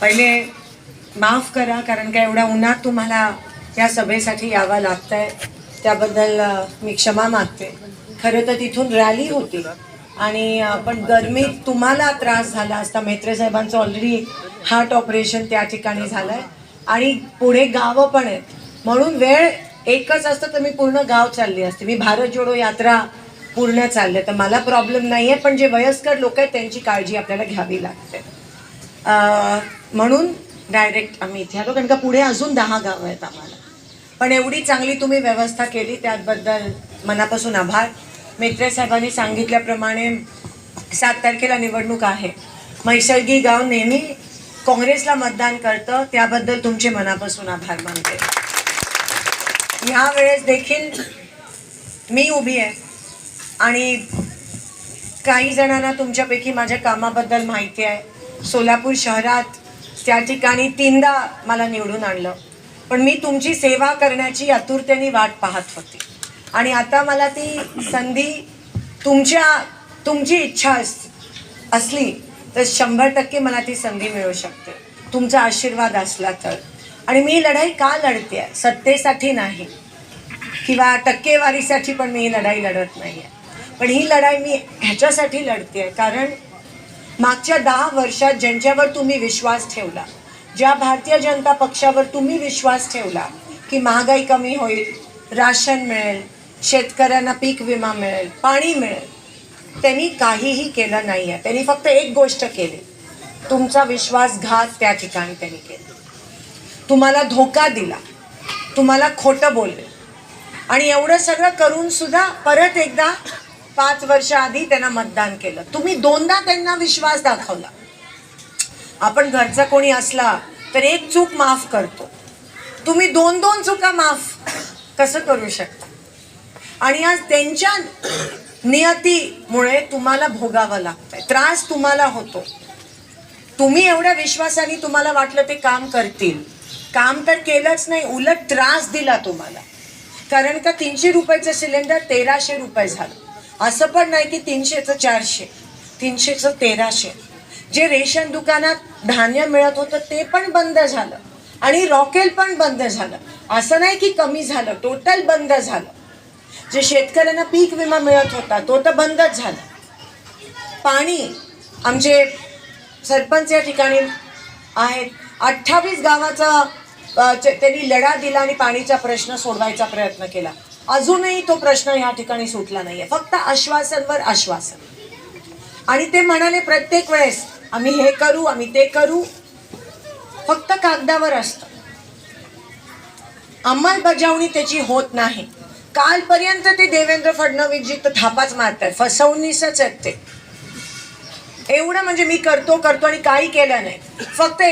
पहिले माफ करा कारण का एवढ्या उन्हात तुम्हाला या सभेसाठी यावं लागतंय. त्याबद्दल मी क्षमा मागते. खरं तर तिथून रॅली होती. आणि पण गरमीत तुम्हाला त्रास झाला असता. मेत्रे साहेबांचं ऑलरेडी हार्ट ऑपरेशन त्या ठिकाणी झालंय. आणि पुढे गावं पण आहेत. म्हणून वेळ एकच असतं तर मी पूर्ण गाव चालली असते. मी भारत जोडो यात्रा पूर्ण चालले तर मला प्रॉब्लेम नाही आहे पण जे वयस्कर लोक आहेत त्यांची काळजी आपल्याला घ्यावी लागते. म्हणून डायरेक्ट आम्ही इथे आलो. कारण का पुढे अजून दहा गावं आहेत आम्हाला. पण एवढी चांगली तुम्ही व्यवस्था केली त्याबद्दल मनापासून आभार. मेत्रे साहेबांनी सांगितल्याप्रमाणे सात तारखेला निवडणूक आहे. मैसर्गी गाव नेहमी काँग्रेसला मतदान करतं त्याबद्दल तुमचे मनापासून आभार मानते. ह्या वेळेस देखील मी उभी आहे. आणि काही जणांना तुमच्यापैकी माझ्या कामाबद्दल माहिती आहे. सोलापूर शहरात त्या ठिकाणी तीनदा मला निवडून आणलं. पण मी तुमची सेवा करण्याची आतुरतेने वाट पाहत होती. आणि आता मला ती संधी तुमच्या तुमची इच्छा अस असली तर शंभर टक्के मला ती संधी मिळू शकते. तुमचा आशीर्वाद असला तर. आणि मी लढाई का लढते? आहे सत्तेसाठी नाही. किंवा टक्केवारीसाठी पण मी ही लढाई लढत नाही आहे पण ही लढाई मी ह्याच्यासाठी लढते आहे कारण मागच्या दहा वर्षात ज्यांच्यावर तुम्ही विश्वास ठेवला ज्या भारतीय जनता पक्षावर तुम्ही विश्वास ठेवला की महागाई कमी होईल राशन मिळेल शेतकऱ्यांना पीक विमा मिळेल पाणी मिळेल त्यांनी काहीही केलं नाही आहे त्यांनी फक्त एक गोष्ट केली. तुमचा विश्वासघात त्या ठिकाणी त्यांनी केला. तुम्हाला धोका दिला. तुम्हाला खोटं बोलले. आणि एवढं सगळं करून सुद्धा परत एकदा पाच वर्ष आधी त्यांना मतदान केलं. तुम्ही दोनदा त्यांना विश्वास दाखवला. आपण घरचा कोणी असला तर एक चूक माफ करतो. तुम्ही दोन दोन चुका माफ कसं करू शकता? आणि आज त्यांच्या नियतीमुळे तुम्हाला भोगावं लागतंय. त्रास तुम्हाला होतो. तुम्ही एवढ्या विश्वासाने तुम्हाला वाटलं ते काम करतील. काम तर केलंच नाही उलट त्रास दिला तुम्हाला. कारण का तीनशे रुपयाचं सिलेंडर तेराशे रुपये झालं. असं पण नाही की तीनशेचं चारशे तीनशेचं तेराशे. जे रेशन दुकानात धान्य मिळत होतं ते पण बंद झालं. आणि रॉकेल पण बंद झालं. असं नाही की कमी झालं टोटल बंद झालं. जे शेतकऱ्यांना पीक विमा मिळत होता तो तर बंदच झाला. पाणी आमचे सरपंच या ठिकाणी आहेत. अठ्ठावीस गावाचा त्यांनी लढा दिला आणि पाणीचा प्रश्न सोडवायचा प्रयत्न केला. अजूनही तो प्रश्न या ठिकाणी सुटला नाहीये. फक्त आश्वासनवर आश्वासन. आणि ते म्हणाले प्रत्येक वेळेस आम्ही हे करू आम्ही ते करू. फक्त कागदावर असतं. अंमलबजावणी त्याची होत नाही. कालपर्यंत ते देवेंद्र फडणवीस जी तर थापाच मारतात फसवणीसच आहेत ते. एवढं म्हणजे मी करतो करतो आणि काही केलं नाही. फक्त